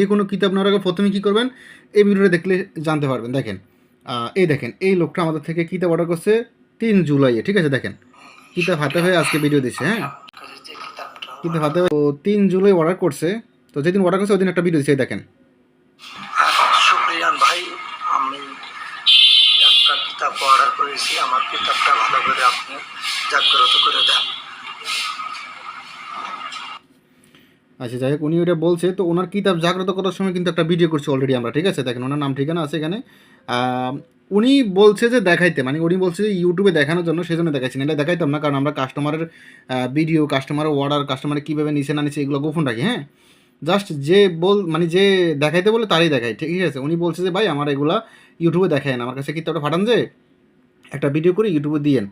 যে কোনো নেওয়ার আগে প্রথমে কী করবেন? এই ভিডিওটা দেখলে জানতে পারবেন। দেখেন এই দেখেন, এই লোকটা আমাদের থেকে কিতাব অর্ডার করছে তিন জুলাইয়ে, ঠিক আছে? দেখেন, কিতাব হাতে হয়ে আজকে ভিডিও দিচ্ছে হ্যাঁ? কিতাব হাতে হয়ে তিন জুলাই অর্ডার করছে। তো যেদিন অর্ডার করছে ওই দিন একটা ভিডিও দিচ্ছে দেখেন। ভাই, আমি অর্ডার আমার কিতাবটা ভালো করে আপনি জাগ্রত করে দেন। আচ্ছা যাই হোক, উনি ওটা বলছে। তো ওনার কিতাব জাগ্রত করার সময় কিন্তু একটা ভিডিও করছি অলরেডি আমরা, ঠিক আছে? দেখেন, ওনার নাম, ঠিকানা আছে এখানে। উনি বলছে যে দেখাইতে মানে উনি বলছে যে ইউটিউবে দেখানোর জন্য সেই জন্য দেখাচ্ছি এটা দেখাইতাম না, কারণ আমরা কাস্টমারের ভিডিও কাস্টমারের অর্ডার কাস্টমারে কীভাবে নিচে না নিচে এগুলো গোপন রাখি হ্যাঁ? জাস্ট যে বল মানে যে দেখাইতে বলে তারই দেখাই, ঠিক আছে? উনি বলছে যে, ভাই, আমার এগুলা ইউটিউবে দেখায় না আমার কাছে কিতাবটা ফাটান যে, একটা ভিডিও করে ইউটিউবে দিয়েন।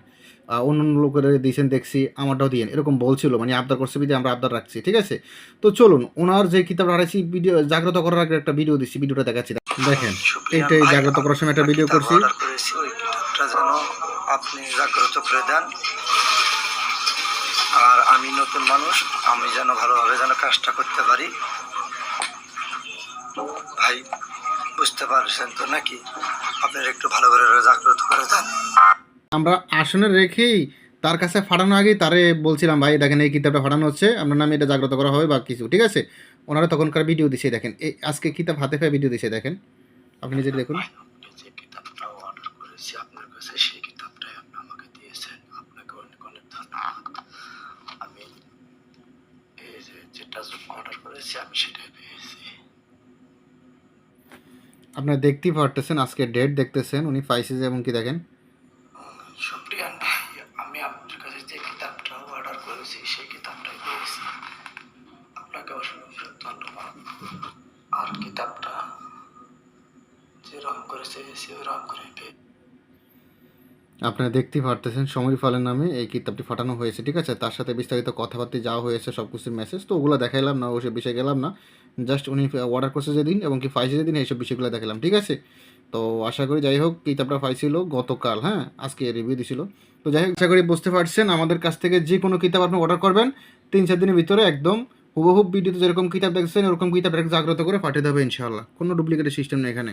অন্য অন্য লোকের দিয়েছেন দেখছি আমারটাও দিয়েন। এরকম বলছিল মানে আবদার করছে বিধে আমরা আবদার রাখছি ঠিক আছে? তো চলুন ওনার যে কিতাব হারাইছি ভিডিও জাগ্রত করার আগে একটা ভিডিও দিচ্ছি ভিডিওটা দেখাচ্ছি। দেখেন এইটাই জাগ্রত করার সময় একটা ভিডিও করছি। আপনি জাগ্রত করে দেন। আর আমি নতুন মানুষ আমি যেন ভালোভাবে যেন কাজটা করতে পারি। ভাই বুঝতে পারছেন তো নাকি? আপনার একটু ভালো করে জাগ্রত করে দেন। আমরা আসনে রেখেই তার কাছে ফাটানো আগেই তারে বলছিলাম ভাই দেখেন এই কিতাবটা ফাটানো হচ্ছে আপনার নামে এটা জাগ্রত করা হবে বা কিছু ঠিক আছে? ওনারা তখনকার ভিডিও দিছে দেখেন এই আজকে কিতাব হাতে পেয়ে ভিডিও দিছে দেখেন। আপনি নিজে দেখুন। আপনার দেখতেই পারতেছেন আজকে ডেট দেখতেছেন উনি পাইছে যে এবং কি দেখেন সুপ্রিয়ান ভাই আমি আপনার কাছে যে কিতাবটা করেছি, সেই কিতাবটাই পেয়েছি। আপনাকে অসংখ্য ধন্যবাদ। আর কিতাবটা যে রং করে চেয়েছি ওই রং করে আপনারা দেখতেই পারতেছেন, সমীর ফালের নামে এই কিতাবটি ফাটানো হয়েছে, ঠিক আছে? তার সাথে বিস্তারিত কথাবার্তা যাওয়া হয়েছে সব কিছুর মেসেজ তো ওগুলো দেখাইলাম না ওসব বিষয়ে গেলাম না। জাস্ট উনি অর্ডার করছে যেদিন, এবং কি পাইছে যেদিন, এইসব বিষয়গুলো দেখালাম ঠিক আছে? তো আশা করি যাই হোক, কিতাবটা পাইছিল গতকাল হ্যাঁ? আজকে রিভিউ দিছিল। তো যাই হোক, আশা করি বুঝতে পারছেন, আমাদের কাছ থেকে যে কোনো কিতাব আপনি অর্ডার করবেন, তিন চার দিনের ভিতরে একদম হুবহুব ভিডিওতে যেরকম কিতাব দেখছেন, ওরকম কিতাব জাগ্রত করে পাঠিয়ে দেবে ইনশাআল্লাহ। কোনো ডুপ্লিকেটের সিস্টেম নেই এখানে।